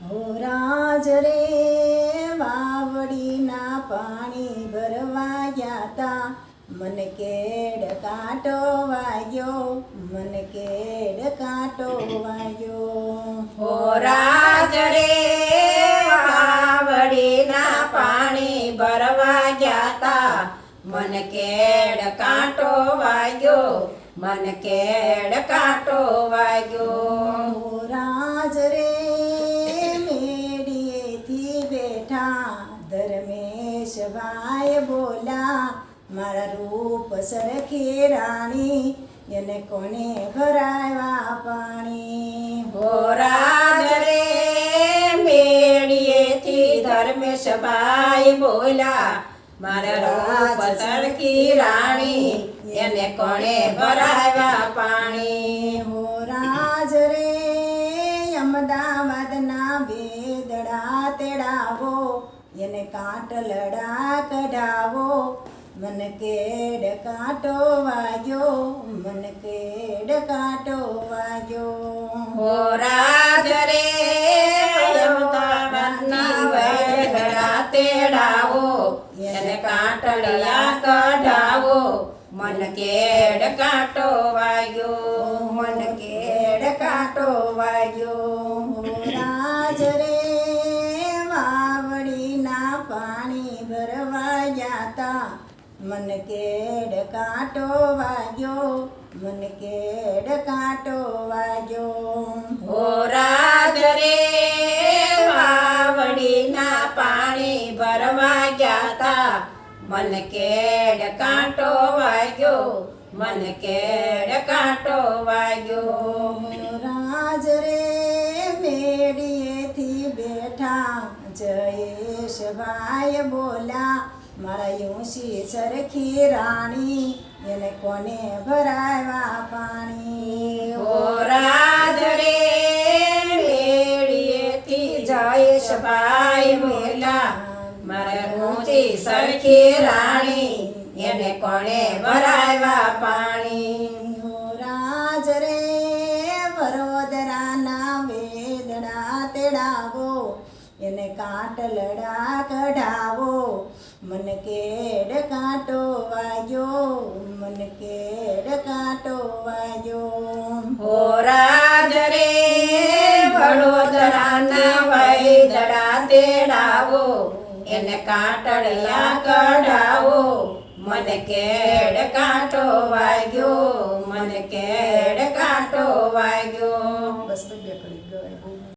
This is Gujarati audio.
હો રાજ રે, વાવડીના પાણી ભરવા ગયા તા મન કેડ કાંટો વાગ્યો, મન કેડ કાંટો વાગ્યો. હો રાજ રે, વાવડીના પાણી ભરવા ગયા તા મન કેડ કાંટો વાગ્યો, મન કેડ કાંટો વાગ્યો. બેઠા ધર્મેશ ભાઈ બોલ્યા મારા રૂપ સરખી રાણી એને કોને ભરાવ્યા પાણી હો રાજ રે મેળીએથી ધર્મેશભાઈ બોલ્યા મારા રૂપ સરખી રાણી એને કોણે ભરાવ્યા પાણી હો રાજ રે અમદાવાદના બેદડા તેડાવો એને કાંટલડા કઢાવો મન કેડ કાંટો વાગ્યો મન કેડ કાંટો વાગ્યો. હો રાજ રે તેડાવો એને કાંટળિયા કઢાવો મન કેડ કાંટો વાગ્યો. મન કેડ કાંટો વાગ્યો. ભરવા ગયા તા મન કેડ કાંટો વાગ્યો, મન કેડ કાંટો વાગ્યો. હો રાજ રે, વાવડીના પાણી ભરવા જાતા. મન કેડ કાંટો વાગ્યો, મન કેડ કાંટો વાગ્યો. રાજ રે, મેડીએથી બેઠા. જયેશભાઈ બોલ્યા મારા યુસી સરખી રાણી, એને કોને ભરાવા પાણી? હો રાધરે મેળીએથી જાય સબાઈ બોલ્યા મારે ઊંચી સરખી રાણી, એને કોણે ભરાવા પાણી? ઓ રાજરે વરોદરાના વેદડા તેડાવો, એને કાંટલડા કઢાવો મન કેડ કાંટો વાજો, મન કેડ કાંટો વાજો. હો રાજ રે, વડોદરાના વૈદડા તેડાવો, એને કાંટળિયા કઢાવો. મન કેડ કાંટો વાગ્યો